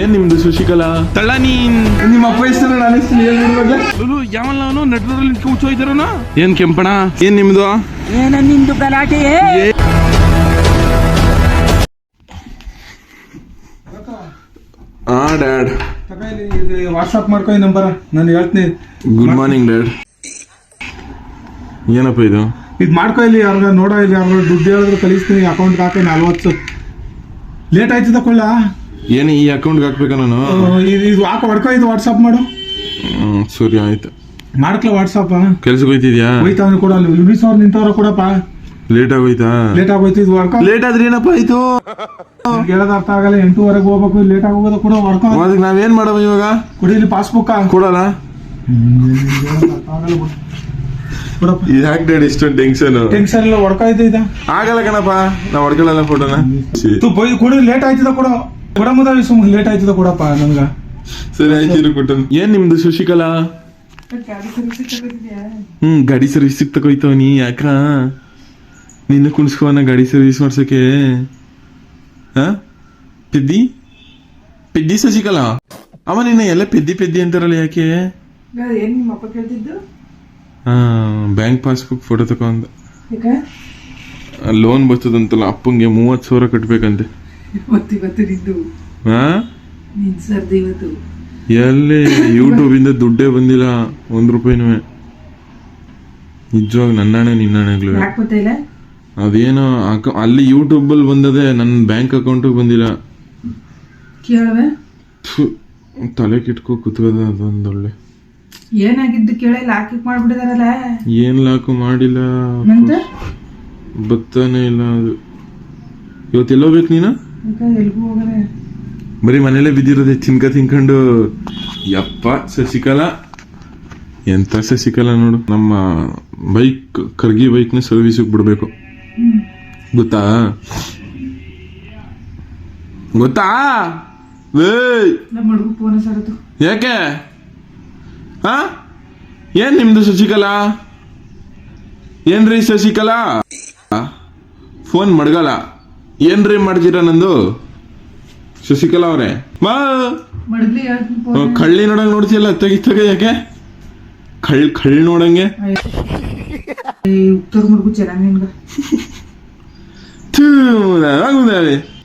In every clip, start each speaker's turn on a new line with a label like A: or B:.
A: ಏನ್ ನಿಮ್ದು ಶಶಿಕಲಾ? ತಳ್ಳ ನೀನ್.
B: ನಿಮ್ಮ ಅಪ್ಪ ಹೆಸರು ನಾನು
A: ಲುಲು ಅವನು? ನಟರಲ್ಲಿ ನಿಂತ್ಕೊಂಡು ಏನ್ ಕೆಂಪಣ ಏನ್ ನಿಮ್ದು?
C: ಏನ ನಿಂದು ಗಲಾಟೆ?
A: ಹಾ ಡ್ಯಾಡ್.
B: ವಾಟ್ಸಪ್ ಮಾಡ್ಕೊ ಈ ನಂಬರ್. ನಾನು ಹೇಳ್ತೀನಿ.
A: Good morning dad. ಏನಪ್ಪ ಇದು?
B: ಇದು ಮಾಡ್ಕೊ ಇಲ್ಲಿ ಅವ್ರಿಗೆ ನೋಡೋ ಇಲ್ಲಿ ಅವ್ರ ದುಡ್ಡು ಹೇಳಿದ್ರು ಕಳಿಸ್ತೀನಿ. ಅಕೌಂಟ್ಗೆ ಹಾಕಿ ನಲ್ವತ್ತು. ಲೇಟ್ ಆಯ್ತದ ಕೊಳ್ಳ?
A: ಏನು ಈ ಅಕೌಂಟ್ಗೆ ಹಾಕ್ಬೇಕಾ ನಾನು?
B: ಇದು ಇದು ಹಾಕೋ ಹೊಡ್ಕೊ ಇದು ವಾಟ್ಸಪ್ ಮಾಡು.
A: ಹ್ಮ್ ಸರಿ ಆಯ್ತು.
B: ಮಾಡ್ಕಲ ವಾಟ್ಸಪ್
A: ಕೆಲ್ಸಕ್ಕೆ ಹೋಯ್ತಿದ್ಯಾ?
B: ಅಂದ್ರೆ ಕೂಡ ಲುಬಿಸ್ ಅವ್ರು ನಿಂತವ್ರ ಕೊಡಪ್ಪ.
A: ಲೇಟ್ ಆಗೋಯ್ತಾ
B: ಲೇಟ್ ಆಗೋಯ್ತು ಇದು ಹೊಡ್ಕೊ.
A: ಲೇಟ್ ಆದ್ರೆ ಏನಪ್ಪ ಆಯ್ತು?
B: ಹೇಳೋದು ಅರ್ಥ ಆಗಲ್ಲ ಎಂಟೂವರೆಗೆ ಹೋಗ್ಬೇಕು ಲೇಟ್ ಆಗೋಗೋದು ಕೂಡ ಹೊಡ್ಕೊ.
A: ಅದಕ್ಕೆ ನಾವೇನ್ ಮಾಡವ ಇವಾಗ?
B: ಕೊಡಿ ಇಲ್ಲಿ ಪಾಸ್ಬುಕ್
A: ಕೊಡಲ್ಲ
B: ಕೊಡಪ್ಪ.
A: ಯಾಕೆ ಡ್ಯಾಡ್ ಇಷ್ಟೊಂದು ಟೆನ್ಷನ್
B: ಟೆನ್ಷನ್ ಎಲ್ಲ ಹೊಡ್ಕೊ ಇದೆ ಇದ.
A: ಆಗಲ್ಲ ಕಣಪ್ಪ. ನಾ ಹೊಡ್ಕೊಳ್ಳಲ್ಲ ಫೋಟೋನ
B: ತು ಬೈ ಕೊಡು ಲೇಟ್ ಆಯ್ತದ ಕೊಡು. ಕೊಡಮದ ಸುಮ್ ಲೇಟ್ ಆಯ್ತದ ಕೊಡಪ್ಪ ನಮ್ಗ
A: ಸರಿ ಆಯ್ತು ಇರು ಕೊಟ್ಟು ಏನ್ ನಿಮ್ದು ಶಶಿಕಲಾ? ಹ್ಮ್ ಗಾಡಿ ಸರ್ವಿಸ್ ತಗೋಯ್ತವ ನೀ ಯಾಕ ನಿನ್ನ ಕುಣಿಸ್ಕೋನ ಗಾಡಿ ಸರ್ವಿಸ್ ಮಾಡ್ಸಕ್ಕೆ. ಹಾ? ಪೆದ್ದಿ? ಪೆದ್ದಿ ಶಶಿಕಲಾ? ಅವ ನಿನ್ನ ಎಲ್ಲ ಪೆದ್ದಿ ಪೆದ್ದಿ ಅಂತಾರಲ್ಲ ಯಾಕೆ? ಹಾ ಬ್ಯಾಂಕ್ ಪಾಸ್ಬುಕ್ ಫೋಟೋ ತಗೊಂಡ
C: ಈಗ
A: ಲೋನ್ ಬರ್ತದಂತಲ್ಲ ಅಪ್ಪಂಗೆ ಮೂವತ್ತು ಸಾವಿರ ಕಟ್ಬೇಕಂತೆ.
C: ಇವತ್ತು ಇವತ್ತು ನಿಂದು.
A: ಹಾ?
C: ನಿನ್ ಸರ್ದು ಇವತ್ತು.
A: ಎಲ್ಲಿ? ಯೂಟ್ಯೂಬ್ ಇಂದ ದುಡ್ಡೇ ಬಂದಿಲ್ಲ. ಒಂದ್ ರೂಪಾಯಿನೂ. ನಿಜವಾಗ ನನ್ನಾಣೆ ನಿನ್ನಾಣೆಗಳು.
C: ಯಾಕೆ ಗೊತ್ತಿಲ್ಲ
A: ಅದೇನೋ ಅಕ- ಅಲ್ಲಿ ಯೂಟ್ಯೂಬ್ ಅಲ್ಲಿ ಬಂದದೆ ನನ್ನ ಬ್ಯಾಂಕ್ ಅಕೌಂಟ್ ಬಂದಿಲ್ಲ.
C: ಕೇಳವೆ?
A: ಥು, ತಲೆ ಕಿಟ್ಕೋ ಕುತ್ಕದ ಅದೊಂದೊಳ್ಳೆ
C: ಏನಾಗಿದ್ದು ಕೇಳಿ ಲಾಕಿಕ್ ಮಾಡ್ಬಿಟ್ಟಿದಾರಲ್ಲ?
A: ಏನ್ ಲಾಕು ಮಾಡಿಲ್ಲ?
C: ನಂತ
A: ಬತ್ತಾನೆ ಇಲ್ಲ ಅದು. ಇವತ್ತು ಎಲ್ಲೋಗ್ಬೇಕು ನೀನು?
C: ಎಲ್ಗೂ
A: ಬರೀ ಮನೇಲೆ ಬಿದ್ದಿರೋದೆ ತಿನ್ಕ ತಿನ್ಕೊಂಡು. ಯಪ್ಪ ಸಸಿಕಲ ಎಂತ ಸಸಿಕಲ ನೋಡು. ನಮ್ಮ ಬೈಕ್ ಖರ್ಗಿ ಬೈಕ್ನ ಸರ್ವಿಸಿಗೆ ಬಿಡ್ಬೇಕು. ಗೊತ್ತಾ? ಗೊತ್ತಾ? ಯಾಕೆ? ಹಾ ಏನ್ ನಿಮ್ದು ಶಶಿಕಲಾ ಏನ್ರಿ ಶಶಿಕಲಾ ಫೋನ್ ಮಡ್ಗಲ್ಲ. ಏನ್ರಿ ಮಾಡ್ತೀರಾ ನಂದು? ಶಶಿಕಲಾ ಅವರೇ. ಮಾ! ಕಳ್ಳಿ ನೋಡಂಗ್ ನೋಡ್ತಿಯಲ್ಲ ತೆಗಿ ತೆಗ ಯಾಕೆ? ಕಳ್ ಕಳ್ಳಿ ನೋಡಂಗೆ.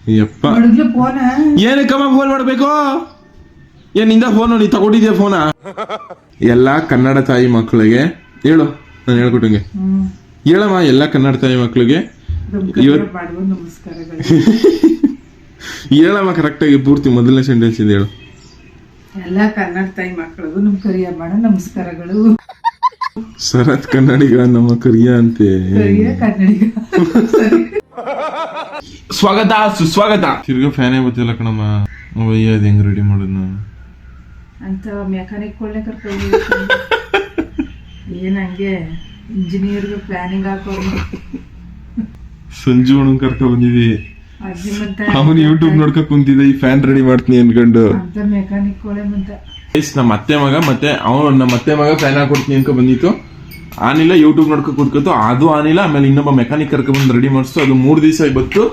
A: ಯಪ್ಪ. ಏನಕ್ಕಮ್ಮ ಫೋನ್ ಮಾಡ್ಬೇಕು? ಏನ್ನಿಂದ ಫೋನು ನೀ ತಗೊಂಡಿದ್ಯಾ ಫೋನ ಎಲ್ಲ ಕನ್ನಡ ತಾಯಿ ಮಕ್ಕಳಿಗೆ ಹೇಳು ನಾನು ಹೇಳ್ಕೊಟ್ಟಂಗೆ. ಹೇಳಮ್ಮ ಎಲ್ಲ ಕನ್ನಡ ತಾಯಿ ಮಕ್ಕಳಿಗೆ. ಹೇಳಮ್ಮ ಕರೆಕ್ಟಾಗಿ ಪೂರ್ತಿ ಮೊದಲನೇ ಸೆಂಟೆನ್ಸ್ ಇದೆ ಹೇಳು.
C: ಎಲ್ಲ ಕನ್ನಡ ತಾಯಿ ಮಕ್ಕಳಿಗೂ ನಮ್ ಮಾಡ ನಮಸ್ಕಾರಗಳು.
A: ಸರತ್ ಕನ್ನಡಿಗ ನಮ್ಮ ಕರಿಯ ಅಂತೆ.
C: ಕರಿಯ ಕನ್ನಡಿಗ.
A: ಸ್ವಾಗತ ಸುಸ್ವಾಗತ. ತಿರ್ಗ ಫ್ಯಾನೇ ಗೊತ್ತಿಲ್ಲ ಕಣಮ್ಮ. ಅವಯ್ಯ ಅದ್ ಹೆಂಗ್ ರೆಡಿ ಮಾಡೋದು ನಾನು
C: ಅಂತ ಮೆಕ್ಯಾನಿಕ್ ಕೊಳ್ಳೆ ಕರ್ಕೊಂಡು ಏನು ಹಂಗೆ? ಇಂಜಿನಿಯರ್ಗೆ ಪ್ಲಾನಿಂಗ್ ಹಾಕೋರು
A: ಸಂಜು ಅಣ್ಣ ಕರ್ಕೊ
C: ಅಜ್ಜಿ
A: ಅವನು ಯೂಟ್ಯೂಬ್ ನೋಡ್ಕೊ ಕುಂತಿದ್ದ ಈ ಫ್ಯಾನ್ ರೆಡಿ ಮಾಡ್ತೀನಿ ಅನ್ಕೊಂಡು. ನಮ್ಮ ಅತ್ತೆ ಮಗ ಮತ್ತೆ ಅವನು ನಮ್ಮ ಅತ್ತೆ ಮಗ ಫ್ಯಾನ್ ಹಾಕೊಡ್ತೀನಿ ಅನ್ಕೊ ಬಂದಿತ್ತು. ಆನಿಲ್ಲ ಯೂಟ್ಯೂಬ್ ನೋಡ್ಕೊ ಕೂತ್ಕೊತು ಅದು ಆನಿಲ್ಲ ಆಮೇಲೆ ಇನ್ನೊಬ್ಬ ಮೆಕ್ಯಾನಿಕ್ ಕರ್ಕ ಬಂದು ರೆಡಿ ಮಾಡಿಸ್ತು. ಅದು ಮೂರ್ ದಿವಸ ಬತ್ತು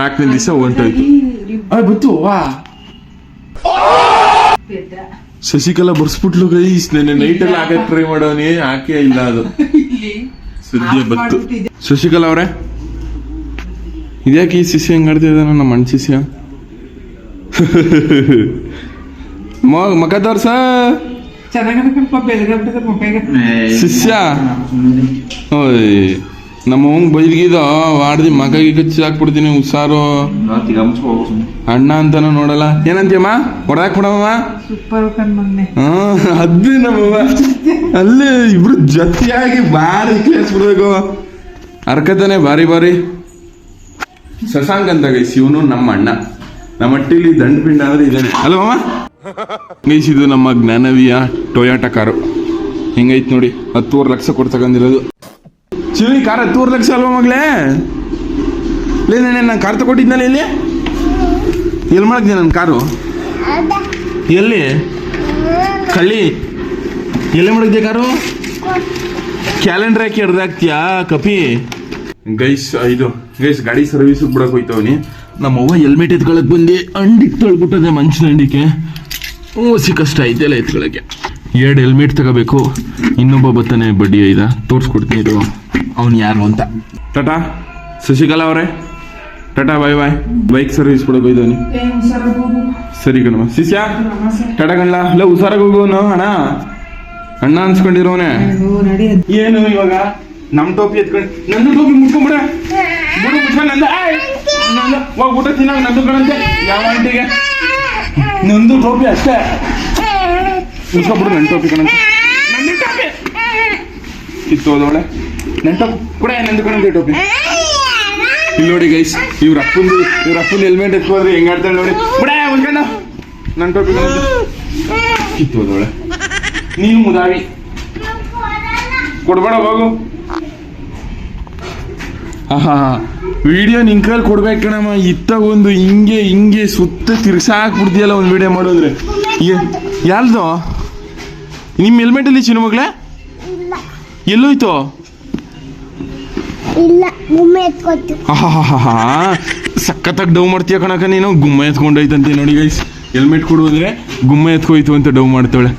A: ನಾಲ್ಕನೇ ದಿವಸ ಹೊಂಟೋಯ್ತು ಬತ್ತು ವಾ. ಶಶಿಕಲಾ ಬರ್ಸ್ಬಿಟ್ಲು ಗೈಸ್ ನೆನ್ನೆ ನೈಟ್ ಎಲ್ಲ ಹಾಕಕ್ ಟ್ರೈ ಮಾಡೋನಿ ಹಾಕೇ ಇಲ್ಲ ಅದು. ಸದ್ಯ ಬತ್ತು. ಶಶಿಕಲಾ ಅವ್ರೆ. ಇದ್ಯಾಕೆ ಈ ಶಿಷ್ಯ ಹೆಂಗೆ ಆಡ್ತಿದ್ದಾನ ನಮ್ಮ ಅಣ್ಣ ಶಿಷ್ಯ? ಮಗ ಮಕ ತೋರ್ಸ ಶಿಷ್ಯ? ಓಯ್ ನಮ್ಮ ಅವಂಗ್ ಬೈದ್ಗಿದ ವಾಡ್ದಿ ಮಗ ಕಚ್ಚಿ ಹಾಕ್ಬಿಡ್ತೀನಿ ಹುಷಾರು. ಅಣ್ಣ ಅಂತಾನು ನೋಡಲ್ಲ. ಏನಂತೀಯಮ್ಮ ಹೊಡೆದಾಕ್ ಬಿಡಮ್ಮ ಅದೇ ನಮ್ಮವ್ವ ಅಲ್ಲೇ ಇಬ್ರು ಜೊತೆಯಾಗಿ ಬಾರಿ ಕೇಳಿಸ್ಬಿಡ್ಬೇಕು ಹರ್ಕತಾನೆ ಬಾರಿ ಬಾರಿ ಶಶಾಂಕ್ ಅಂತ ಗೈಸ್ ಇವನು ನಮ್ಮ ಅಣ್ಣ. ನಮ್ಮ ಹಟ್ಟಿಲಿ ದಂಡ ಪಿಂಡ ಅಂದ್ರೆ ಇದೇನೆ. ಅಲ್ವಮ್ಮ ಗೈಸ್ ಇದು ನಮ್ಮ ಜ್ಞಾನವಿಯ ಟೊಯಾಟ ಕಾರು. ಹೆಂಗೈತ್ ನೋಡಿ ಹತ್ತೂವರೆ ಲಕ್ಷ ಕೊಟ್ಟು ತಗೊಂಡಿರೋದು ಶಿವಿ ಕಾರ್ ಹತ್ತೂವರೆ ಲಕ್ಷ ಅಲ್ವಾ ಮಗಳೇ ಲೇ ನಾನು ಕಾರ್ ತಗೊಂಡಿದ್ನಲ್ಲ ಇಲ್ಲಿ? ಎಲ್ಲಿ ಮಾಡಿದ್ದೆ ನನ್ನ ಕಾರು? ಎಲ್ಲಿ? ಕಳ್ಳಿ. ಎಲ್ಲಿ ಮಾಡಿದ್ದೆ ಕಾರು? ಕ್ಯಾಲೆಂಡರ್ ಹಾಕಿ ಹಿಡ್ದಾಕ್ತಿಯಾ ಕಪಿ? ಗೈಸ್ ಇದು ಗೈಸ್ ಗಾಡಿ ಸರ್ವಿಸ್ ಬಿಡಕ್ ಹೋಯ್ತವನಿ. ನಮ್ಮವ್ವ ಹೆಲ್ಮೆಟ್ ಎತ್ಕೊಳಕ್ ಬಂದು ಅಂಡಿಗೆ ತೊಳ್ಬಿಟ್ಟದೆ ಮನುಷ್ಯನ ಅಂಡಿಕೆ. ಓಸಿ ಕಷ್ಟ ಆಯ್ತಲ್ಲ ಎತ್ಕೊಳಕ್ಕೆ. ಎರಡು ಹೆಲ್ಮೆಟ್ ತಗೋಬೇಕು. ಇನ್ನೊಬ್ಬ ಬತ್ತಾನೆ ಬಡ್ಡಿ ಐದ. ತೋರಿಸ್ಕೊಡ್ತೀನಿ ಇದು ಅವ್ನು ಯಾರು ಅಂತ. ಟಾಟಾ ಶಶಿಕಲಾ ಅವರೇ. Tata bye bye bike service ಕೊಡಕ್ಕೆ ಹೋಯ್ತವನಿ. ಸರಿ ಕಣಮ್ಮ. ಶಿಷ್ಯ ಟಾಟಾ ಕಣ್ಲ? ಅಲ್ಲ ಹುಷಾರಾಗಿ ಹೋಗೋನು ಅಣ್ಣ. ಅಣ್ಣ ಅನ್ಸ್ಕೊಂಡಿರೋನೆ. ಏನು ಇವಾಗ? ನಮ್ ಟೋಪಿ ಎತ್ಕೊಂಡು ನಂದು ಟೋಪಿ ಮುಟ್ಕೊಂಬಿಡ. ಬಿಡು ಮುಚ್ಕೊಂಡು ನಂದ! ನಂದು. ಹೋಗ್ ಊಟ ತಿನ್ನಾಗ ನಂದು ಕಣಂತೆ ಯಾವ ಅಂಟಿಗೆ ನಂದು ಟೋಪಿ ಅಷ್ಟೇ. ಮುಚ್ಕೊಂಬಿಡು ನನ್ನ ಟೋಪಿ ಕಣಂತೆ ನನ್ನ ಟೋಪಿ. ನನ್ ನನ್ನ ಟೋಪಿ. ಕೂಡ ನಂದು ಕಣಂತೆ ಟೋಪಿ. ಇಲ್ಲಿ ನೋಡಿ ಗೈಸ್ ಇವ್ರ ಅಪ್ಪಂದು ಇವ್ರ ಅಪ್ಪನ ಹೆಲ್ಮೆಟ್ ಎತ್ಕೊಂಡ್ರೆ ಹೆಂಗ್ ಆಡ್ತಾಳೆ ನೋಡಿ. ಬಿಡ ಉಳ್ಕೊಂಡ ನನ್ನ ಟೋಪಿ ಕಣಂತೆ ಕಿತ್ತೋದವಳೆ ನೀನು ಮುದಾವಿ. ಕೊಡ್ಬೇಡ ಹೋಗು. ಆಹಾ. ವಿಡಿಯೋ ನಿನ್ ಕೈಲಿ ಕೊಡ್ಬೇಕು ಕಣಮ್ಮ. ಇತ್ತ ಒಂದು ಹಿಂಗೆ ಹಿಂಗೆ ಸುತ್ತ ತಿರ್ಸಾಕ್ಬಿಡ್ತೀಯಲ್ಲ ಒಂದು ವಿಡಿಯೋ ಮಾಡಿದ್ರೆ. ಯಾರ್ದು? ನಿಮ್ಮ ಹೆಲ್ಮೆಟಲ್ಲಿ ಚಿನ್ನ ಮಗಳೇ? ಎಲ್ಲೋಯ್ತು? ಸಖತ್ತಾಗಿ ಡೌ ಮಾಡ್ತೀಯ ಕಣಕ ನೀನು? ಗುಮ್ಮ ಎತ್ಕೊಂಡೋಯ್ತಂತೆ ನೋಡಿ ಗೈಸ್ ಹೆಲ್ಮೆಟ್ ಕೊಡು ಅಂದ್ರೆ ಗುಮ್ಮ ಎತ್ಕೋಯ್ತು ಅಂತ ಡೌ ಮಾಡ್ತಾಳೆ.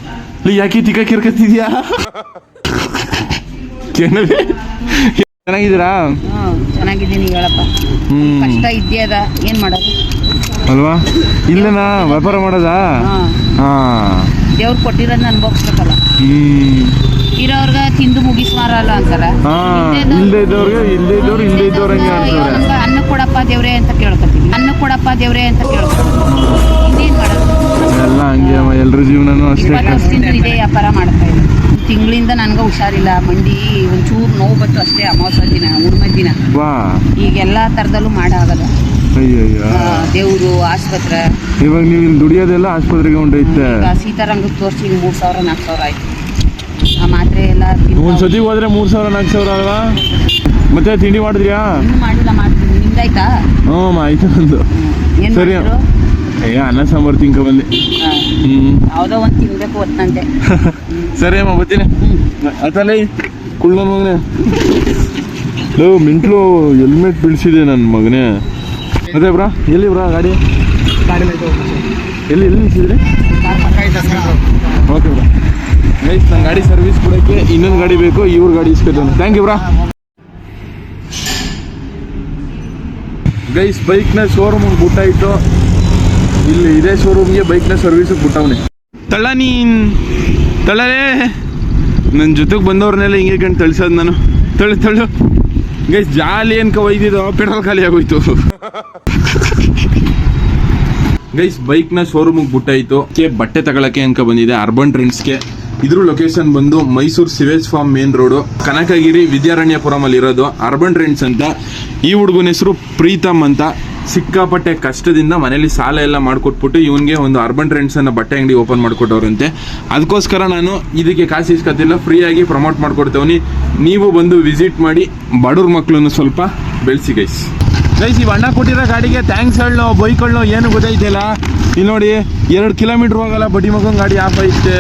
A: ಯಾಕೆ ತಿಕ್ಕ ಕಿರ್ಕತ್ತಿದ್ಯಾ? ಚೆನ್ನಾಗಿದ್ದೀರಾ?
D: ಚೆನ್ನಾಗಿದ್ದೀನಿ ಹೇಳಪ್ಪ. ಕಷ್ಟ ಇದ್ದೇ ಅದ ಏನ್ ಮಾಡೋದು?
A: ಅಲ್ವಾ? ಇಲ್ಲನ? ವ್ಯಾಪಾರ ಮಾಡೋದಾ?
D: ಹಾ. ದೇವ್ರು ಕೊಟ್ಟಿರೋದನ್ನ ಅನ್ಭವಿಸ್ಬೇಕಲ್ಲ ಇರೋರ್ಗ ತಿಂದು ಮುಗಿಸ್ಮಾರಲ್ಲ ಅಂತಾರ.
A: ಇಲ್ಲದೆ ಇದ್ದವ್ರಿಗೆ ಇಲ್ಲದೆ ಇದ್ದವ್ರು ಇಲ್ಲದೆ ಇದ್ದವ್ರಂಗೆ
D: ಅನ್ನ ಕೊಡಪ್ಪ ದೇವ್ರೆ ಅಂತ ಕೇಳ್ಕೊತೀವಿ. ಅನ್ನ ಕೊಡಪ್ಪ ದೇವ್ರೆ ಅಂತ ಕೇಳ್ಕೊತೀವಿ. ಇನ್ನೇನ್ ಮಾಡೋದು?
A: ಎಲ್ಲ ಹಂಗೆ ಅಮ್ಮ ಎಲ್ರ ಜೀವನನೂ ಅಷ್ಟೇ
D: ಇದೇ ವ್ಯಾಪಾರ ಮಾಡ್ತಾ ಇದ್ದೀನಿ ತಿಂಗಳಿಂದ ನನಗೆ ಹುಷಾರಿಲ್ಲ ಮಂಡಿ ಒಂಚೂರು ನೋವು ಬತ್ತು ಅಷ್ಟೇ ಅಮಾವಾಸ್ಯ ದಿನ ಹುಣ್ಮೆ ದಿನ.
A: ವಾ.
D: ಈಗ ಎಲ್ಲಾ ತರದಲ್ಲೂ ಮಾಡಾಗಲ್ಲ.
A: ಅಯ್ಯಯ್ಯ.
D: ದೇವ್ರು ಆಸ್ಪತ್ರೆ.
A: ಇವಾಗ ನೀವು ಇಲ್ಲಿ ದುಡಿಯೋದೆಲ್ಲ ಆಸ್ಪತ್ರೆಗೆ ಉಂಟೈತೆ.
D: ಈಗ ಸೀತಾರಂಗಕ್ಕೆ ತೋರಿಸಿ ಮೂರು ಸಾವಿರ ನಾಲ್ಕು ಸಾವಿರ ಆಯ್ತು. ಆ ಮಾತ್ರೆ ಎಲ್ಲ
A: ಒಂದ್ ಸತಿ ಹೋದ್ರೆ ಮೂರ್ ಸಾವಿರ ನಾಲ್ಕು ಸಾವಿರ ಅಲ್ವಾ? ಮತ್ತೆ ತಿಂಡಿ ಮಾಡಿದ್ರಿಯಾ?
D: ಇನ್ನೂ ಮಾಡಿಲ್ಲ ಮಾಡ್ತೀನಿ. ನಿಮ್ದಾಯ್ತಾ?
A: ಹ್ಞೂ ಆಯ್ತು ನಂದು.
D: ಏನು
A: ಸರಿ.
D: ಮಾಡಿದ್ರು?
A: ಏ ಅನ್ನ ಸಾಂಬಾರು ತಿನ್ಕೊ ಬಂದೆ.
D: ಯಾವುದೋ ಒಂದು ತಿನ್ಬೇಕು ಒತ್ತಂತೆ
A: ಸರಿ ಅಮ್ಮ ಬರ್ತೀನಿ. ಆತಲೇ ಕುಳ್ಳ ಮಗನೇ. ಲೋ ಮಿಂಟ್ಲು ಹೆಲ್ಮೆಟ್ ಬಿಡಿಸಿದೆ ನನ್ನ ಮಗನೇ. ಅದೇ ಬ್ರಾ ಎಲ್ಲಿ ಬ್ರಾ ಗಾಡಿ? ಎಲ್ಲಿ ಎಲ್ಲಿ ನಿಲ್ಸಿದ್ರಿ? ಓಕೆ ಬ್ರಾ. ಗೈಸ್ ನನ್ನ ಗಾಡಿ ಸರ್ವಿಸ್ ಕೊಡೋಕ್ಕೆ ಇನ್ನೊಂದು ಗಾಡಿ ಬೇಕು ಇವ್ರ ಗಾಡಿ ಇಸ್ಕೊತಾನೆ. Thank you bro. ಗೈಸ್ ಬೈಕ್ನ ಶೋರೂಮಿಗೆ ಬಿಟ್ಟಾಯ್ತು ಇಲ್ಲಿ ಇದೇ ಶೋರೂಮ್ಗೆ ಬೈಕ್ನ ಸರ್ವಿಸಿಗೆ ಬಿಟ್ಟವನೆ ತಳ್ಳ ನೀನ್ ತಳ್ಳಲೇ ನನ್ನ ಜೊತೆಗೆ ಬಂದವ್ರನ್ನೆಲ್ಲ ಹಿಂಗೆ ಕಂಡು ತಳ್ಸೋದು ನಾನು. ತಳ್ಳು ತಳ್ಳು. ಗೈಸ್ ಜಾಲಿ ಅನ್ಕ ಒಯ್ದಿದ್ದು, ಪೆಟ್ರೋಲ್ ಖಾಲಿ ಆಗೋಯ್ತು. ಗೈಸ್ ಬೈಕ್ನ ಶೋರೂಮಿಗೆ ಬಿಟ್ಟಾಯ್ತು ಕೆ, ಬಟ್ಟೆ ತಗೊಳಕ್ಕೆ ಅನ್ಕ ಬಂದಿದೆ ಅರ್ಬನ್ ಟ್ರೆಂಡ್ಸ್ಗೆ ಇದ್ರ ಲೊಕೇಶನ್ ಬಂದು Mysuru sewage farm main road Kanakagiri Vidyaranyapuram ಅಲ್ಲಿ ಇರೋದು ಅರ್ಬನ್ ಟ್ರೆಂಡ್ಸ್ ಅಂತ. ಈ ಹುಡುಗನ ಹೆಸರು ಪ್ರೀತಮ್ ಅಂತ. ಸಿಕ್ಕಾಪಟ್ಟೆ ಕಷ್ಟದಿಂದ ಮನೇಲಿ ಸಾಲ ಎಲ್ಲ ಮಾಡಿಕೊಟ್ಬಿಟ್ಟು ಇವನಿಗೆ ಒಂದು ಅರ್ಬನ್ ಟ್ರೆಂಡ್ಸ್ ಅನ್ನೋ ಬಟ್ಟೆ ಅಂಗಡಿ ಓಪನ್ ಮಾಡಿಕೊಟ್ಟವ್ರಂತೆ. ಅದಕ್ಕೋಸ್ಕರ ನಾನು ಇದಕ್ಕೆ ಕಾಸು ಇಸ್ಕೊತಿಲ್ಲ ಫ್ರೀಯಾಗಿ ಪ್ರಮೋಟ್ ಮಾಡ್ಕೊಡ್ತೇವನಿ ನೀವು ಬಂದು ವಿಸಿಟ್ ಮಾಡಿ ಬಡವ್ರ ಮಕ್ಕಳನ್ನು ಸ್ವಲ್ಪ ಬೆಳೆಸಿ ಗೈಸ್ ಗೈಸ್ ಈ ಅಣ್ಣ ಕೊಟ್ಟಿರೋ ಗಾಡಿಗೆ ಥ್ಯಾಂಕ್ಸ್ ಹೇಳೋ ಬೈಕ್ಗಳನ್ನೋ ಏನು ಗೊತ್ತೈತಿಲ್ಲ ಇಲ್ಲಿ ನೋಡಿ, ಎರಡು ಕಿಲೋಮೀಟ್ರ್ ಹೋಗಲ್ಲ, ಬಡ್ಡಿ ಮಗನ ಗಾಡಿ ಆಫ್ ಐತೆ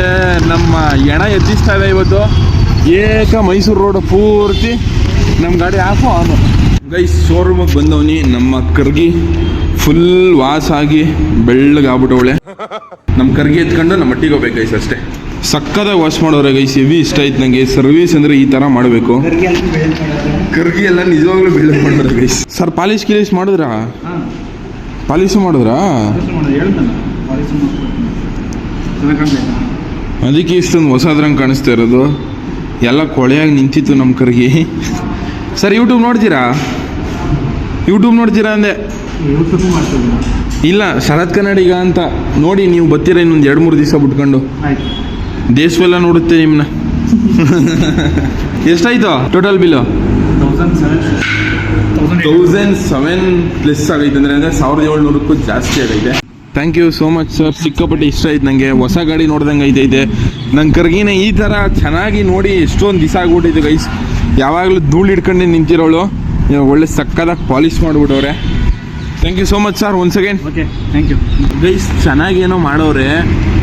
A: ನಮ್ಮ ಎಣ ಎತ್ತಿಸ್ತಾ ಇದೆ ಇವತ್ತು. ಏಕ ಮೈಸೂರು ರೋಡ್ ಪೂರ್ತಿ ನಮ್ಮ ಗಾಡಿ ಆಫು ಆನು. ಗೈಸ್ ಶೋರೂಮಿಗೆ ಬಂದವನಿ ನಮ್ಮ ಕರ್ಗಿ ಫುಲ್ ವಾಸ್ ಆಗಿ ಬೆಳ್ಳಗಾಗ್ಬಿಟ್ಟವಳೆ ನಮ್ಮ ಕರ್ಗಿ ಎತ್ಕೊಂಡು ನಮ್ಮ ಮಟ್ಟಿಗೆ ಹೋಗ್ಬೇಕು ಗೈಸ್ ಅಷ್ಟೇ. ಸಕ್ಕದಾಗ ವಾಶ್ ಮಾಡೋರೆ ಗೈಸ್ ಹೆವಿ ಇಷ್ಟ ಆಯ್ತು ನನಗೆ ಸರ್ವಿಸ್ ಅಂದರೆ ಈ ಥರ ಮಾಡಬೇಕು. ಕರ್ಗಿ ಎಲ್ಲ ನಿಜವಾಗ್ಲೂ ಬೆಳ್ಳಗೆ ಮಾಡಿದ್ರೆ ಗೈಸ್ ಸರ್ ಪಾಲಿಶ್ ಗಿಲೀಶ್ ಮಾಡಿದ್ರಾ? ಪಾಲಿಶು ಮಾಡಿದ್ರಾ? ಅದಕ್ಕೆ ಇಷ್ಟೊಂದು ಹೊಸದ್ರಂಗೆ ಕಾಣಿಸ್ತಾ ಇರೋದು. ಎಲ್ಲ ಕೊಳೆಯಾಗಿ ನಿಂತಿತ್ತು ನಮ್ಮ ಕರ್ಗಿ. ಸರ್ ಯೂಟ್ಯೂಬ್ ನೋಡ್ತೀರಾ? ಯೂಟ್ಯೂಬ್ ನೋಡ್ತೀರಾ ಅಂದೆ? ಇಲ್ಲ ಶರತ್ ಕನ್ನಡಿಗ ಅಂತ. ನೋಡಿ ನೀವು ಬರ್ತೀರಾ ಇನ್ನೊಂದು ಎರಡು ಮೂರು ದಿವಸ ಬಿಟ್ಕೊಂಡು? ದೇಶವೆಲ್ಲ ನೋಡುತ್ತೆ ನಿಮ್ಮನ್ನ ಎಷ್ಟಾಯ್ತು total bill thousand seven plus ಆಗೈತೆ ಅಂದರೆ ಅಂದರೆ ಸಾವಿರದ ಏಳ್ನೂರಕ್ಕೂ ಜಾಸ್ತಿ ಆಗೈತೆ. Thank you so much sir ಸಿಕ್ಕಾಪಟ್ಟೆ ಇಷ್ಟ ಆಯ್ತು ನನಗೆ ಹೊಸ ಗಾಡಿ ನೋಡ್ದಂಗೆ ಐತೈತೆ. ನನ್ನ ಕರ್ಗಿನ ಈ ಥರ ಚೆನ್ನಾಗಿ ನೋಡಿ ಎಷ್ಟೊಂದು ದಿವಸ ಆಗ್ಬಿಟ್ಟೈತೆ ಗೈಸ್ ಯಾವಾಗಲೂ ಧೂಳು ಹಿಡ್ಕೊಂಡು ನಿಂತಿರೋಳು. ಒಳ್ಳೆ ಸಕ್ಕದಾಗಿ polish ಮಾಡಿಬಿಟ್ಟವ್ರೆ. Thank you so much sir once again
B: okay thank you
A: guys ಚೆನ್ನಾಗೇನೋ ಮಾಡೋರೆ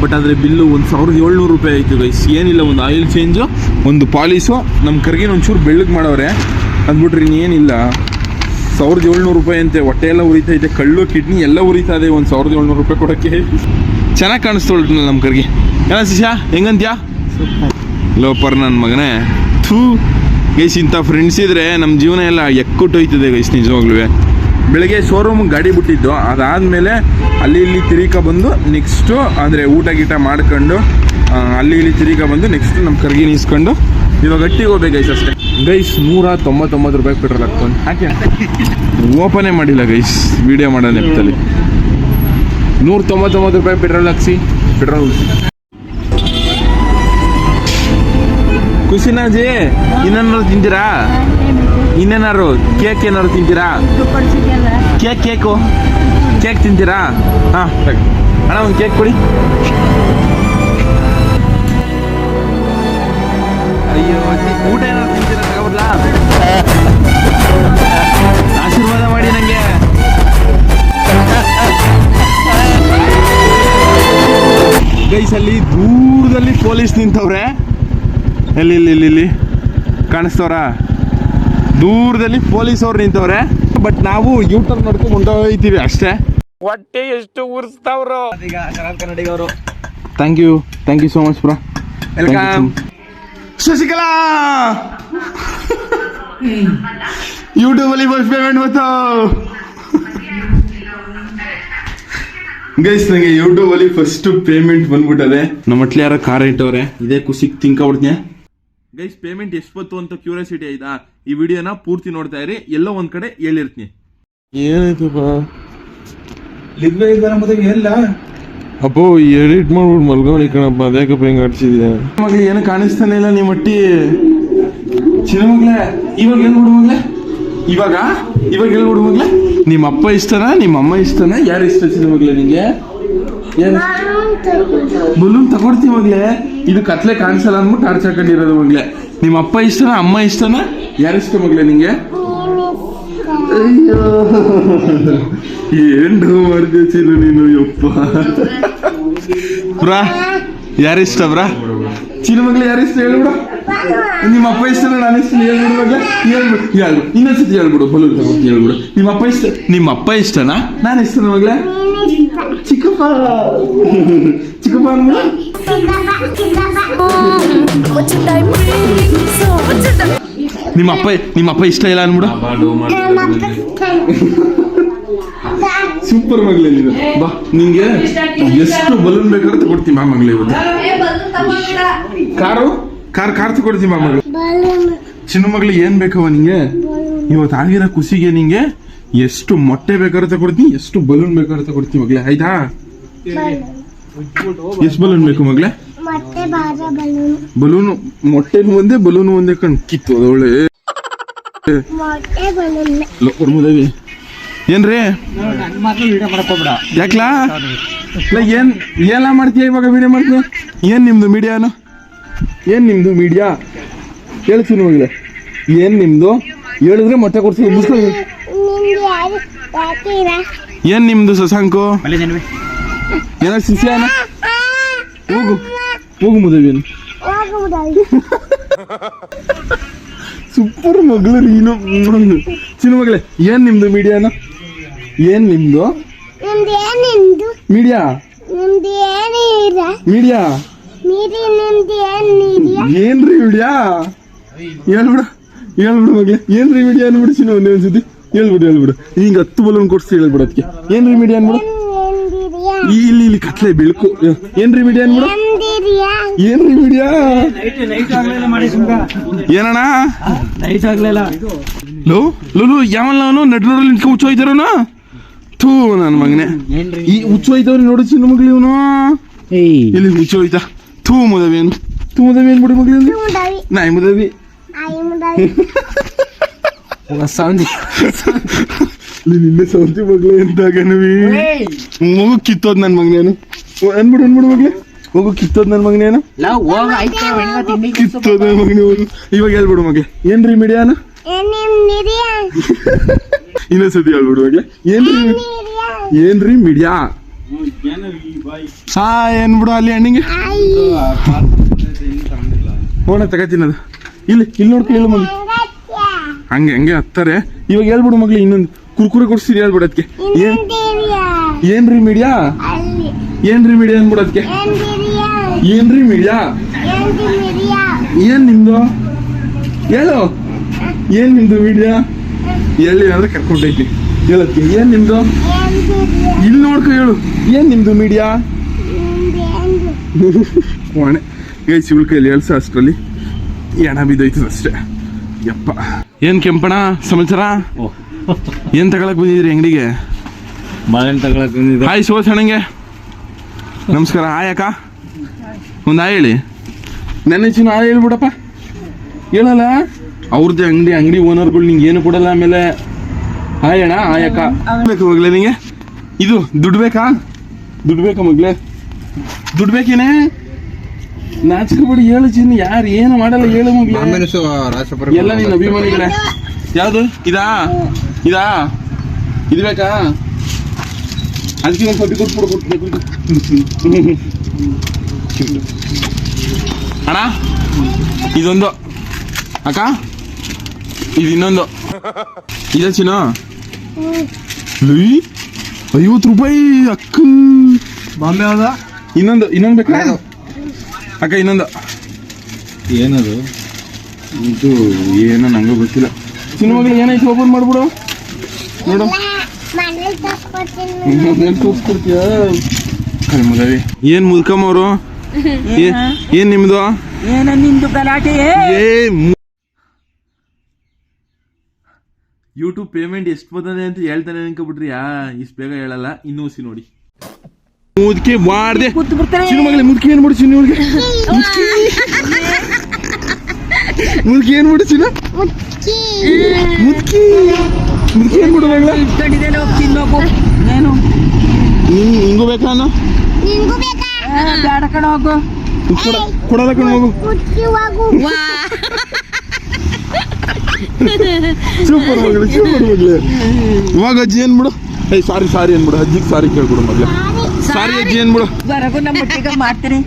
A: ಬಟ್ ಆದರೆ ಬಿಲ್ಲು ಒಂದು ಸಾವಿರದ ಏಳ್ನೂರು ರೂಪಾಯಿ ಆಯಿತು ಗೈಸ್ ಏನಿಲ್ಲ ಒಂದು ಆಯಿಲ್ ಚೇಂಜು ಒಂದು ಪಾಲಿಸು ನಮ್ಮ ಕರ್ಗಿನ ಒಂಚೂರು ಬೆಳ್ಳಗೆ ಮಾಡೋರೆ ಅಂದ್ಬಿಟ್ರಿ ಇನ್ನೇನಿಲ್ಲ. ಸಾವಿರದ ಏಳ್ನೂರು ರೂಪಾಯಿ ಅಂತೆ ಹೊಟ್ಟೆ ಎಲ್ಲ ಇದೆ ಕಳ್ಳು ಕಿಡ್ನಿ ಎಲ್ಲ ಉರಿತಾ ಇದೆ ಒಂದು ಸಾವಿರದ ಏಳ್ನೂರು ರೂಪಾಯಿ ಕೊಡೋಕ್ಕೆ. ಚೆನ್ನಾಗಿ ಕಾಣಿಸ್ತೊಳ್ತು ನಮ್ಮ ಕರ್ಗೆ. ಏನ ಶಿಶಾ ಹೆಂಗಂತ್ಯಾ? ಲೋಪರ್ ನನ್ನ ಮಗನೇ. ಥೂ. ಗೈಸ್, ಇಂಥ ಫ್ರೆಂಡ್ಸ್ ಇದ್ರೆ ನಮ್ಮ ಜೀವನ ಎಲ್ಲ ಎಕ್ಕುಟ್ಟೋಯ್ತದೆ ಗೈಸ್, ನಿಜವಾಗ್ಲೂ. ಬೆಳಗ್ಗೆ ಶೋರೂಮ್ ಗಾಡಿ ಬಿಟ್ಟಿದ್ದು, ಅದಾದಮೇಲೆ ಅಲ್ಲಿ ಇಲ್ಲಿ ತಿರುಗ ಬಂದು ನೆಕ್ಸ್ಟು ಅಂದರೆ ಊಟ ಗೀಟ ಮಾಡ್ಕೊಂಡು ಅಲ್ಲಿ ಇಲ್ಲಿ ತಿರುಗ ಬಂದು ನೆಕ್ಸ್ಟ್ ನಮ್ಮ ಕರ್ಗಿ ನಿಸ್ಕೊಂಡು ಇವಾಗ ಗಟ್ಟಿಗೆ ಹೋಗ್ಬೇಕು ಗೈಸ್ ಅಷ್ಟೇ. ಗೈಸ್, ನೂರ ತೊಂಬತ್ತೊಂಬತ್ತು ರೂಪಾಯಿ ಪೆಟ್ರೋಲ್ ಹಾಕ್ಕೊಂಡು ಹಾಕಿ ಓಪನೇ ಮಾಡಿಲ್ಲ ಗೈಸ್ ವಿಡಿಯೋ ಮಾಡೋ ನೆಪದಲ್ಲಿ ನೂರ ತೊಂಬತ್ತೊಂಬತ್ತು ರೂಪಾಯಿ ಪೆಟ್ರೋಲ್ ಹಾಕ್ಸಿ ಪೆಟ್ರೋಲ್ ಖುಷಿನಾಜಿ ಇನ್ನೇನಾರು ತಿಂತೀರಾ? ಇನ್ನೇನಾದ್ರು ಕೇಕ್ ಏನಾದ್ರು ತಿಂತೀರಾ? Cake, cake? ಕೇಕ್ ತಿಂತೀರಾ? ಹಾಂ ಅಣ್ಣ, ಒಂದು ಕೇಕ್ ಕೊಡಿ. ಅಯ್ಯೋ ಊಟ ಏನಾರು ತಿಂತೀರಾ? ತಗೊಬರ್ಲಾ? ಆಶೀರ್ವಾದ ಮಾಡಿ ನನಗೆ ಗೈಸಲ್ಲಿ ದೂರದಲ್ಲಿ ಪೊಲೀಸ್ ನಿಂತವ್ರೆ. ಎಲ್ಲಿ ಇಲ್ಲಿ ಇಲ್ಲಿ ಇಲ್ಲಿ ಕಾಣಿಸ್ತವ್ರ? ದೂರದಲ್ಲಿ ಪೊಲೀಸ್ ಅವ್ರು ನಿಂತವ್ರೆ. ಬಟ್ ನಾವು ಯೂಟರ್ನ್ ನೋಡ್ಕೊಂಡು ಮುಂದೋಗ್ತೀವಿ ಅಷ್ಟೇ. ಹೊಟ್ಟೆ ಎಷ್ಟು ಉರ್ಸ್ತಾವ್ರು. Thank you thank you so much bro welcome Shashikala! ಯೂಟ್ಯೂಬಲ್ಲಿ ಫಸ್ಟ್ ಪೇಮೆಂಟ್ ಬಂತು. ಗೈಸ್ ನಂಗೆ ಯೂಟ್ಯೂಬ್ ಅಲ್ಲಿ ಫಸ್ಟ್ ಪೇಮೆಂಟ್ ಬಂದ್ಬಿಟ್ಟದೆ. ನಮ್ಮ ಹಟ್ಲಿ ಯಾರೋ ಕಾರ್ ಇಟ್ಟವ್ರೆ. ಇದೇ ಖುಷಿಗೆ ತಿನ್ಕೊಬಿಡ್ತೀನಿ ಗೈಸ್ ಪೇಮೆಂಟ್ ಎಷ್ಟು ಬಂತು ಅಂತ ಕ್ಯೂರಿಯಾಸಿಟಿ ಆಯ್ತಾ? ಈ ವಿಡಿಯೋನ ಪೂರ್ತಿ ನೋಡ್ತಾ ಇರಿ ಎಲ್ಲೋ ಒಂದ್ ಕಡೆ ಹೇಳಿರ್ತೀನಿ. ಏನಾಯ್ತು
B: ಲಿಂಗ ಇದ್ದಾನೆ ಮತ್ತೆ ಎಲ್ಲ
A: ಅಪ್ಪೋ ಎಡಿಟ್ ಮಾಡ್ಬಿಟ್ಟು ಮಲ್ಗೋಳಿ ಕಣಪ್ಪ ಅದ್ಯಾಕಪ್ಪ ಹೆಂಗ್ ಆಡ್ಸಿದ್ಯಾ ಮಗ್ಲಿ ಏನು ಕಾಣಿಸ್ತಾನೆ ಇಲ್ಲ ನಿಮ್ಮ ಮಟ್ಟಿ ಚಿನ್ನ ಮಗ್ಲೇ ಇವಾಗ ಹೇಳ್ಬಿಡು ಮಗ್ಲೆ. ಇವಾಗ? ಇವಾಗ ಹೇಳ್ಬಿಡು ಮಗ್ಲೆ? ನಿಮ್ಮ ಅಪ್ಪ ಇಷ್ಟನಾ ನಿಮ್ಮ ಅಮ್ಮ ಇಷ್ಟನಾ? ಯಾರು ಇಷ್ಟ ಚಿನ್ನ ಮಗ್ಲೆ ನಿಂಗೆ? ಏನು? ಬಲೂನ್ ತಗೊಡ್ತೀವಿ ಮಗ್ಲೆ. ಇದು ಕತ್ಲೆ ಕಾಣಿಸಲ್ಲ ಅಂದ್ಬಿಟ್ಟು ಟಾರ್ಚ್ ಹಾಕೊಂಡಿರೋದು ಮಗ್ಲೆ. ನಿಮ್ಮ ಅಪ್ಪ ಇಷ್ಟನ, ಅಮ್ಮ ಇಷ್ಟನಾ? ಯಾರು ಇಷ್ಟ ಮಗ್ಲೆ ನಿಂಗೆ? ಅಯ್ಯೋ. ಏನ್ ಡೋ ನೀನು, ಯಪ್ಪ. ಬ್ರಾ ಯಾರಿಷ್ಟ ಬ್ರಾ? ಚಿನ್ನ ಮಗ್ಳು ಯಾರಿಷ್ಟ ಹೇಳ್ಬಿಡು. ನಿಮ್ಮ ಅಪ್ಪ ಇಷ್ಟನ, ನಾನು ಇಷ್ಟ ಹೇಳ್ಬಿಡು ಮಗ್ಲೆ. ಹೇಳ್ಬಿಡು ಹೇಳ್ಬಿಡು. ಇನ್ನೊಂದ್ಸತಿ ಹೇಳ್ಬಿಡು ತಗೊಂಡು ಹೇಳ್ಬಿಡು. ನಿಮ್ಮ ಅಪ್ಪ ಇಷ್ಟ, ನಿಮ್ಮ ಅಪ್ಪ ಇಷ್ಟನಾ? ನಾನು ಇಷ್ಟನ ಮಗ್ಲೆ? ಚಿಕ್ಕಪ್ಪ. ಚಿಕ್ಕಪ್ಪ ಅಂದ್ಬಿಡು. ನಿಮ್ಮ ಅಪ್ಪ ನಿಮ್ಮ ಅಪ್ಪ ಇಷ್ಟ ಇಲ್ಲ ಅನ್ಬಿಡು. ಸೂಪರ್ ಮಗಳೇ ಬಾ, ನಿಂಗೆ ಎಷ್ಟು ಬಲೂನ್ ಬೇಕಾದ್ರೆ ತಗೊಡ್ತೀನಿ ಮ್ಯಾಮ್ ಮಗಳೇ ಇವತ್ತು. ಕಾರು? ಕಾರ್ ಕಾರ್ ತಗೊಡ್ತೀನಿ ಬಾ ಮಗಳು ಚಿನ್ನ ಮಗಳು ಏನ್ ಬೇಕವ ನಿಂಗೆ? ಇವತ್ತು ಆಗಿರೋ ಖುಷಿಗೆ ನಿಂಗೆ ಎಷ್ಟು ಮೊಟ್ಟೆ ಬೇಕಾದ್ರೆ ತಗೊಡ್ತೀನಿ, ಎಷ್ಟು ಬಲೂನ್ ಬೇಕಾದ್ರೆ ತಗೊಡ್ತೀನಿ ಮಗಳೇ ಆಯ್ತಾ? ಎಷ್ಟು ಬಲೂನ್ ಬೇಕು ಮಗ್ಲೆ?
E: ಬಲೂನ್.
A: ಬಲೂನು ಮೊಟ್ಟೆ ಒಂದೇ ಬಲೂನು ಒಂದೇ ಕಣ್ಕಿತ್ತು ಅದೊಳ್ಳೆ
E: ಮತ್ತೆ ಬಲೂನ್.
A: ಕೊಡ್ಬೋದೇವಿ ಏನ್ರಿ? ಯಾಕ್ಲಾ? ಇಲ್ಲ ಏನ್ ಎಲ್ಲ ಮಾಡ್ತೀಯ ಇವಾಗ ವಿಡಿಯೋ ಮಾಡ್ತೀಯ? ಏನ್ ನಿಮ್ದು ಮೀಡಿಯಾನು ಏನ್ ನಿಮ್ದು ಮೀಡಿಯಾ ಹೇಳ್ತೀನಿ ನಿಮಗೆ ಏನ್ ನಿಮ್ದು? ಹೇಳಿದ್ರೆ ಮೊಟ್ಟೆ
E: ಕೊಡ್ತೀನಿ
A: ಏನ್ ನಿಮ್ದು ಸಸಾಂಕು? ಏನ ಸಿಸಿಯಾನ ಹೋಗು ಹೋಗು ಮುದವೇನು
E: ಹೋಗುವುದಾಗಿ
A: ಸೂಪರ್ ಮಗಳು ನೀನು ಚಿನ್ನ ಮಗಳೇ ಏನ್ ನಿಮ್ದು ಮೀಡಿಯಾನ ಏನ್ ನಿಮ್ದು? ಮೀಡಿಯಾ ಮೀಡಿಯಾ ಏನ್ರಿ ಮೀಡಿಯಾ ಹೇಳ್ಬಿಡು ಹೇಳ್ಬಿಡು ಮಗ್ಲೆ ಏನ್ರಿ ಮೀಡಿಯಾ ಅನ್ಬಿಡು ಚಿನ್ನ ಒಂದೇ ಒಂದ್ಸತಿ. ಹೇಳ್ಬಿಡು ಹೇಳ್ಬಿಡು. ಈಗ ಹತ್ತು ಬಲೂನ್ ಕೊಡ್ಸಿ ಹೇಳ್ಬಿಡು ಅದಕ್ಕೆ. ಏನ್ರಿ ಮೀಡಿಯಾ ಅನ್ಬಿಡು? ಇಲ್ಲಿ ಇಲ್ಲಿ ಕತ್ಲೆ ಬೆಳಕು. ಏನ್ರಿ ಮೀಡಿಯಾ ಏನ್
E: ಎಂದಿರಿಯಾ
A: ಏನ್ರಿ ಮೀಡಿಯಾ ಏನಣ್ಣ?
F: ನೈಟ್ ಆಗ್ಲಿಲ್ಲ
A: ಲೋ ಲೋ ಯಾವಲ್ಲ ಅವನು ನಡ್ನೋರಲ್ಲಿ ನಿಂತ್ಕೊಂಡು ಹುಚ್ಚು ಹೋಯ್ತಾರನು? ಥೂ ನನ್ನ ಮಗನೇ. ಈ ಹುಚ್ಚು ಹೋಯ್ತವ್ರಿ ನೋಡು ಚಿನ್ನ ಮಗಳು ಇವನು. ಇಲ್ಲಿ ಹುಚ್ಚು ಹೋಯ್ತಾ. ಥೂ ಮುದವೇನು ಥೂ ಮುದವೇನು ಬಿಡು
E: ಮುದಾವಿ.
A: ನಾಯಿ ಮುದಾವಿ.
F: ಸೌಂದ್
A: ಇಲ್ಲಿ ನಿನ್ನೆ ಸೌತಿ ಮಗ್ಲೆ ಎಂತಾಗನವಿ ಮಗು ಕಿತ್ತೋದ್ ನನ್ ಮಗ್ನೇನು ಅನ್ಬಿಡು ಅನ್ಬಿಡು ಮಗ್ಲೆ ಮಗು ಕಿತ್ತೋದ್ ನನ್ ಮಗನೇನು ಕಿತ್ತೋದ್ ನನ್ ಮಗನೇ ಇವಾಗ ಹೇಳ್ಬಿಡು ಮಗ್ಲೆ ಏನ್ರಿ ಮೀಡಿಯಾನ ಇನ್ನೊಂದ್ಸತಿ ಹೇಳ್ಬಿಡು ಮಗ್ಲೆ ಏನ್ರಿ ಏನ್ರಿ ಮೀಡಿಯಾ ಹಾ ಏನ್ಬಿಡು ಅಲ್ಲಿ ಹಣ್ಣಿಗೆ ಹೋಣ ತಗತೀನಿ ಅದು ಇಲ್ಲಿ ಇಲ್ಲಿ ನೋಡ್ಕೊ ಹೇಳು ಮಗ
E: ಹಂಗತ್ಯ
A: ಹಂಗೆ ಹಂಗೆ ಹತ್ತಾರೆ. ಇವಾಗ ಹೇಳ್ಬಿಡು ಮಗ್ಳು ಇನ್ನೊಂದು ಕುರ್ಕುರೆ ಕೊಡ್ಸಿರಿ ಹೇಳ್ಬಿಡು ಅದಕ್ಕೆ ಏನ್
E: ರೀ
A: ಏನ್ರಿ ಮೀಡಿಯಾ?
E: ಏನ್
A: ರೀ ಮೀಡಿಯಾ ಅನ್ಬಿಡು ಅದಕ್ಕೆ
E: ರೀ
A: ಏನ್ರಿ ಮೀಡಿಯಾ? ಏನ್ ನಿಮ್ದು ಹೇಳು. ಏನ್ ನಿಮ್ದು ಮೀಡಿಯಾ? ಎಲ್ಲಿ ಅಂದ್ರೆ ಕರ್ಕೊಂಡೈತಿ ಹೇಳಕ್ಕೆ ಏನ್ ನಿಮ್ದು ಇಲ್ಲಿ ನೋಡ್ಕೊ ಹೇಳು. ಏನ್ ನಿಮ್ದು ಮೀಡಿಯಾ? ಕೋಣೆ. ಏ ಸಿವಿಲ್ ಕೈಲಿ ಹೇಳ್ಸ ಅಷ್ಟರಲ್ಲಿ. ಎಣ ಬಿದ್ದೋಯ್ತದ ಅಷ್ಟೇ ಯಪ್ಪ. ಏನ್ ಕೆಂಪಣ ಸಮಾಚಾರ ಏನ್ ತಗೊಳಕ್ ಬಂದಿದ್ರಿ ಅಂಗಡಿಗೆ?
F: ಮಾವಿನ ತಗೊಳಕ್ ಬಂದಿದ್ದೆ.
A: ಹಾಯ್ ಶಿವಸಣ್ಣಂಗೆ ನಮಸ್ಕಾರ ಹಾಯ್ ಅಕ್ಕ. ಒಂದು ಹಾಯ್ ಹೇಳಿ. ನನ್ನ ಚಿನ್ನ ಹಾಯ್ ಹೇಳ್ಬಿಡಪ್ಪ. ಹೇಳಲ್ಲ? ಅವ್ರದ್ದೇ ಅಂಗಡಿ ಅಂಗಡಿ ಓನರ್ಗಳು ನಿಂಗೆ ಏನು ಕೊಡಲ್ಲ ಆಮೇಲೆ. ಹಾಯ್ ಅಣ್ಣ ಹಾಯ್ ಅಕ್ಕ. ಬೇಕು ಮಗ್ಲೆ ನಿಂಗೆ? ಇದು ದುಡ್ಡು ಬೇಕಾ ದುಡ್ಡು ಬೇಕಾ ಮಗ್ಲೆ. ದುಡ್ಡು ಬೇಕೇನೆ ನಾಚಿಕೆಬೇಡಿ ಹೇಳು ಚಿನ್ನ ಯಾರು ಏನು ಮಾಡಲ್ಲ ಹೇಳು ಮಗ್ಲೆ ಎಲ್ಲ ನಿನ್ನ ಅಭಿಮಾನಿಗಳೇ. ಯಾವುದು? ಇದಾ? ಇದಾ? ಇದು ಬೇಕಾ? ಅದಕ್ಕೆ ಒಂದು ಸ್ವಲ್ಪ ಕೊಟ್ಬಿಡು ಕೊಟ್ಬಿಡು ಅಣ್ಣ ಇದೊಂದು. ಅಕ್ಕ ಇದು ಇನ್ನೊಂದು. ಇದೆ ಚಿನ್ನ. ಐವತ್ತು ರೂಪಾಯಿ ಅಕ್ಕ
B: ಬಾಂಬೆ ಹೌದಾ
A: ಇನ್ನೊಂದು ಇನ್ನೊಂದು ಬೇಕಾ? ಅಕ್ಕ ಇನ್ನೊಂದು.
F: ಏನದು?
A: ಇದು ಏನೋ ನಂಗೂ ಗೊತ್ತಿಲ್ಲ. ಸಿನಿಮಾಗಳು ಏನಾಯ್ತು? ಓಪನ್ ಮಾಡ್ಬಿಡು. ನೋಡು. ಏನ್ ತೋರಿಸ್ಕೊಡ್ತೀಯ? ಮುದವಿ ಏನ್ ಮುದ್ಕಮ್ಮವ್ರು ಏನ್ ನಿಮ್ದು?
C: ಏನ ನಿಂದು ಗಲಾಟೆ?
A: ಏ! ಯೂಟ್ಯೂಬ್ ಪೇಮೆಂಟ್ ಎಷ್ಟು ಬರ್ತದೆ ಅಂತ ಹೇಳ್ತಾನೆ ಅನ್ಕೊಬಿಟ್ರಿ ಯಾ ಇಷ್ಟು ಬೇಗ ಹೇಳಲ್ಲ. ಇನ್ನೂ ಸಿ ನೋಡಿ. ಮುದ್ಕಿ ಮಾಡ್ದೆ. ಮಗಳೇ ಮುದ್ಕಿ ಏನ್ ಬಿಡು ಚಿನ್ನ ಹುಡುಗಿ ಮುದ್ಕಿ? ಏನ್ ಬಿಡು ಚಿನ್ನ?
E: ಮುದುಕಿ.
A: ಮುದ್ಕಿ? ಮುದ್ಕಿ ಏನ್ ಬಿಡು ಮಗಳ? ನಿಂಗ್ ಬೇಕಾ
E: ನಿಂಗೂ
C: ಕಣ ಹೋಗು.
A: ಕೊಡ ಕೊಡಲ್ಲ ಕಣ ಹೋಗು. ಸೂಪರ್ ಮಗಳು ಸೂಪರ್ ಮಗಳು. ಇವಾಗ ಅಜ್ಜಿ ಏನ್ಬಿಡು ಏಯ್ ಸಾರಿ ಸಾರಿ ಅನ್ಬಿಡು ಅಜ್ಜಿಗೆ ಸಾರಿ ಕೇಳ್ಬಿಡು ಮಗ್ಲೆ ಸಾರಿ ಅಜ್ಜಿ ಅನ್ಬಿಡು
C: ಬರಗು ನಮ್ಮ ಒಟ್ಟಿಗೆ ಮಾಡ್ತೀನಿ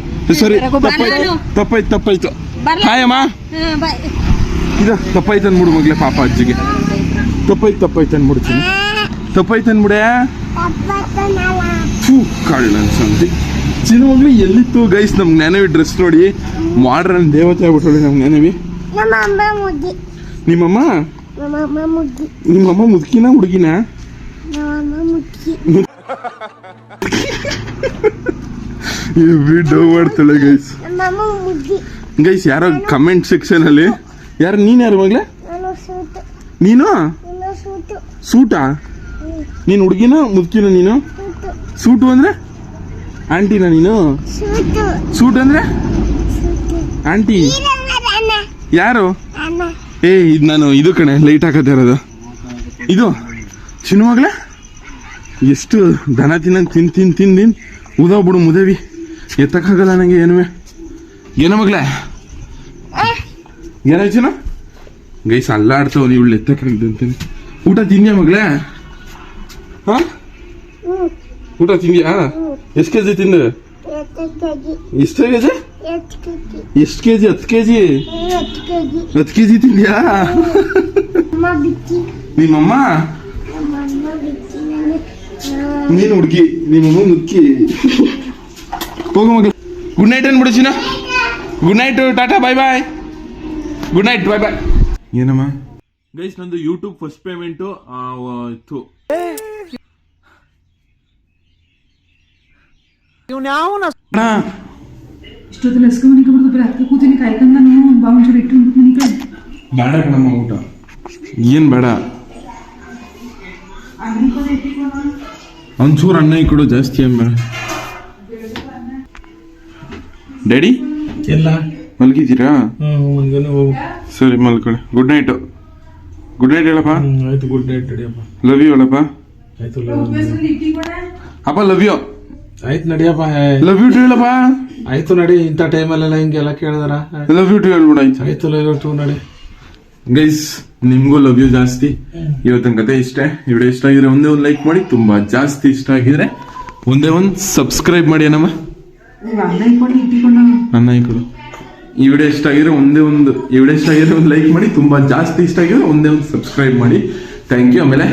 A: ಸರಿ ತಪ್ಪಾಯ್ತು ತಪ್ಪಾಯ್ತು ತಪ್ಪಾಯ್ತು. ಹಾಯ್ ಅಮ್ಮ. ಇದ ತಪ್ಪಾಯ್ತು ಅನ್ಬಿಡು ಮಗ್ಲೆ ಪಾಪ ಅಜ್ಜಿಗೆ. ತಪ್ಪಾಯ್ತು ತಪ್ಪಾಯ್ತು ಅನ್ಬಿಡ್ತೀನಿ ತಪ್ಪಾಯ್ತು ಅನ್ಬಿಡೆ
E: ತಪ್ಪತ್ತನಲ್ಲ
A: ಫೂ ಕಳ್ಳ ಸಂತಿ. ಮಗ್ಳು ಎಲ್ಲಿತ್ತು ಗೈಸ್ ನಮ್ ನೆನವಿ ಡ್ರೆಸ್ ನೋಡಿ. ಮಾಡ್ರನ್ ದೇವತೆ ಆಗ್ಬಿಟ್ಟು ನಮ್ ನೆನವಿ.
E: ನಮ್ಮ ಅಮ್ಮ ಮುದ್ದಿ.
A: ನಿಮ್ಮಮ್ಮ?
E: ನಮ್ಮ ಅಮ್ಮ ಮುದ್ದಿ.
A: ನಿಮ್ಮಮ್ಮ ಮುದುಕಿನ ಹುಡುಗಿನ?
E: ಮುದ್ದಿ
A: ವಿಡಿಯೋ ಮಾಡ್ತಾಳೆ ಗೈಸ್ ಗೈಸ್ ಯಾರೋ ಕಮೆಂಟ್ ಸೆಕ್ಷನ್ ಅಲ್ಲಿ ಯಾರು ನೀನ್ ಯಾರು ಮಗ್ಲೆ?
E: ನಾನು ಸೂಟು?
A: ನೀನು ಹುಡುಗಿನ ಮುದುಕಿನ ನೀನು?
E: ಸೂಟು
A: ಅಂದ್ರೆ? ಆಂಟಿನ ನೀನು?
E: ಸೂಟು
A: ಅಂದ್ರೆ? ಆಂಟಿ. ಯಾರು? ಏ ಇದು ನಾನು ಇದು ಕಣೆ ಲೈಟ್ ಹಾಕತ್ತೆ ಇರೋದು. ಇದು ಚಿನ್ನವಾಗ್ಲೆ ಎಷ್ಟು ದನ ತಿನ್ನ ತಿನ್ ತಿನ್ ತಿನ್ ತಿನ್. ಉದಾವ್ ಬಿಡು ಮುದೇವಿ. ಎತ್ತಕ್ಕಾಗಲ್ಲ ನನಗೆ ಏನುವೆ ಏನೋ ಮಗ್ಲೆ? ಏನಾಯ್ತಿನ ಗೈಸ್ ಅಲ್ಲಾಡ್ತಾವ ನೀವು ಎತ್ತಕ್ಕಾಗ್ದಂತೀನಿ ಊಟ ತಿಂದ್ಯಾ ಮಗ್ಲೆ? ಹಾ? ಊಟ ತಿಂದ್ಯಾ? ಎಷ್ಟು ಕೆ ಜಿ ತಿಂದೆ?
E: ಎಷ್ಟು
A: ಕೆ ಜಿ
E: ಎಷ್ಟು
A: ಕೆ ಜಿ ಹತ್ತು ಕೆ ಜಿ ಹತ್ತು ಕೆ ಜಿ ತಿಂದ್ಯಾ
E: ಅಮ್ಮ
A: ನಿಮ್ಮಮ್ಮ
E: ನಮ್ಮ ಅಮ್ಮ ಬಿಚ್ಚಿ ನನಗೆ
A: ನೀನು ಹುಡುಗಿ ನೀನು ನುಕ್ಕಿ ಹೋಗು ಮಗ. ಗುಡ್ ನೈಟ್ ಏನ್ ಬಿಡಿಸಿನ good night Tata bye bye good night bye bye ಏನಮ್ಮ? ಗೈಸ್ ನಂದು ಯೂಟ್ಯೂಬ್ ಫಸ್ಟ್ ಪೇಮೆಂಟು ಇತ್ತು
C: ಇಷ್ಟೊತ್ತಲ್ಲಿ ಎಸ್ಕೊ ಬರೀ ಕೂತೀನಿ ನಾನು ಬಾವುಂಚೂರು ಇಟ್ಟು
A: ಬೇಡ ಕಣಮ್ಮ ಊಟ. ಏನ್ ಬೇಡ? ಒಂಚೂರು ಅನ್ನ ಕೊಡು ಜಾಸ್ತಿ ಅಮ್ಮ ಡ್ಯಾಡಿ
B: ಎಲ್ಲ.
A: ಮಲಗಿದ್ದೀರಾ? ಸರಿ ಮಲ್ಕೊಳ್ಳಿ. ಗುಡ್ ನೈಟ್ ಗುಡ್ ನೈಟ್ ಹೇಳಪ್ಪ.
B: ಆಯ್ತು ಗುಡ್ ನೈಟ್ ನಡಿಯಪ್ಪ
A: ಲವ್ ಯು ಹೇಳಪ್ಪ.
B: ಆಯ್ತು ಲವ್
A: ಅಪ್ಪ ಲವ್ ಯು
B: ಆಯ್ತು ನಡಿಯಪ್ಪ
A: ಲವ್ ಯು ಟು ಹೇಳಪ್ಪ.
B: ಆಯ್ತು ನಡಿ ಇಂಥ ಟೈಮಲ್ಲೆಲ್ಲ ಹಿಂಗೆಲ್ಲ ಕೇಳಿದಾರ.
A: ಲವ್ ಯು ಟು ಹೇಳ್ಬಿಡ ಆಯ್ತು?
B: ಆಯ್ತು ಲವ್ ಟು ನಡಿ.
A: ಗೈಸ್ ನಿಮ್ಗೂ ಲವ್ ಯು ಜಾಸ್ತಿ. ಇವತ್ತಿನ ಕತೆ ಇಷ್ಟ. ವಿಡಿಯೋ ಇಷ್ಟ ಆಗಿದ್ರೆ ಒಂದೇ ಒಂದು ಲೈಕ್ ಮಾಡಿ ತುಂಬಾ ಜಾಸ್ತಿ ಇಷ್ಟ ಆಗಿದ್ರೆ ಒಂದೇ ಒಂದು ಸಬ್ಸ್ಕ್ರೈಬ್ ಮಾಡಿ ಏನಮ್ಮ?
C: ಅನ್ನ ಕೊಡಿ
A: ಈ ವಿಡಿಯೋ ಇಷ್ಟ ಆಗಿದ್ರೆ ಒಂದೇ ಒಂದು ಈ ವಿಡಿಯೋ ಇಷ್ಟ ಆಗಿದ್ರೆ ಒಂದು ಲೈಕ್ ಮಾಡಿ ತುಂಬಾ ಜಾಸ್ತಿ ಇಷ್ಟ ಆಗಿದ್ರೆ ಒಂದೇ ಒಂದು ಸಬ್ಸ್ಕ್ರೈಬ್ ಮಾಡಿ. ಥ್ಯಾಂಕ್ ಯು ಆಮೇಲೆ.